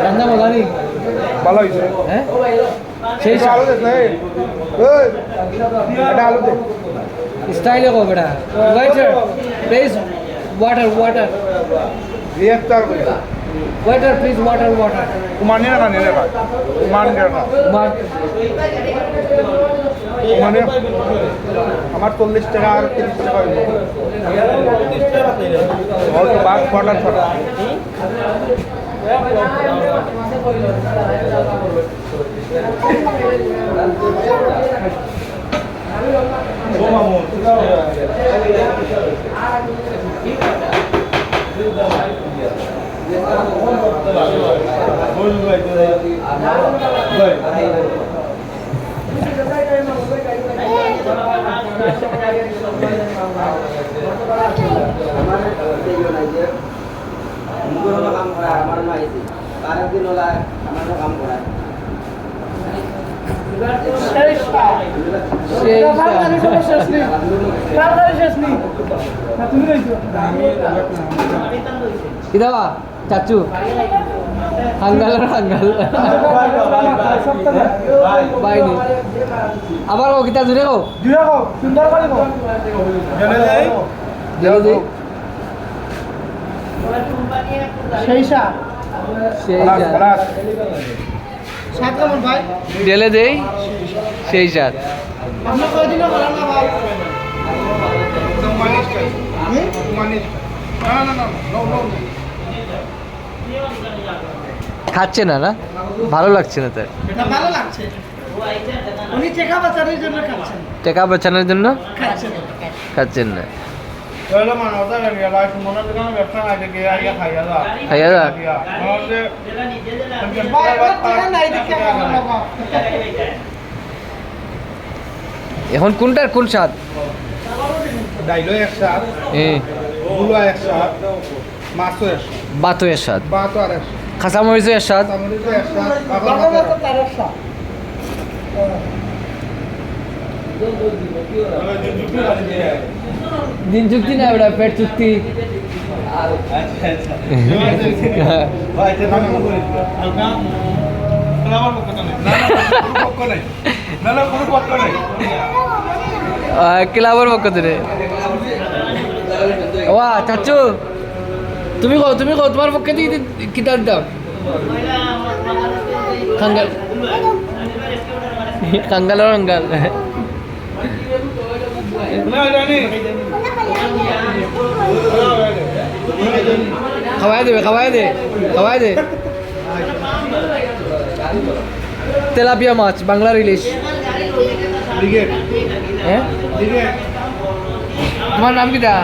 রান্না বলা নেই ভালো হয়েছে। হ্যাঁ? সেই আলু দেখ না এটা আলু দে। স্টাইলে কো বেটা। ওয়েটার প্লিজ ওয়াটার ওয়াটার রিয়াক্টার করে ওয়েটার প্লিজ ওয়াটার ওয়াটার কুমানি না কানি রে কুমানি রে না কুমানি আমার চল্লিশ টাকা আর তিরিশ টাকা হইল অল্প বাদ কটার ছটা কাম করা আমার মাইছি আমার কাম কিদাবা চাচু? হাঙ্গাল আর হাঙ্গাল বাইনি আবার ও কিতা জুড়ে কো জেলে দে সেই যা জেলে দেই। সেই সাত খাচ্ছে না না? ভালো লাগছে না তার? ভালো লাগছে। উনি টেকা বাঁচানোর জন্য খাচ্ছেন। টাকা বাঁচানোর জন্য? খাচ্ছেন। খাচ্ছেন না। এখন কোনটার কোন স্বাদ? ডাইলো একসাথ এ গুলো একসাথ মাছও একসাথ বাতয়ের স্বাদ। বাতো আর একসাথ খাসা মরিচের স্বাদ। তো তারও সব। দিন চুক্তি না ওটা পেট চুক্তি ক্লাবের পক্ষ থেকে। ওয়া চাচু। তুমি কো তুমি কো তোমার পক্ষে থেকে কিতাব দাও। খাঙ্গাল খাঙ্গাল আর খাঙ্গাল খাওয়াই দেবে খাওয়াই দে খাওয়াই দে। তেলাপিয়া মাছ বাংলার ইলিশ। হ্যাঁ? তোমার নাম কিটা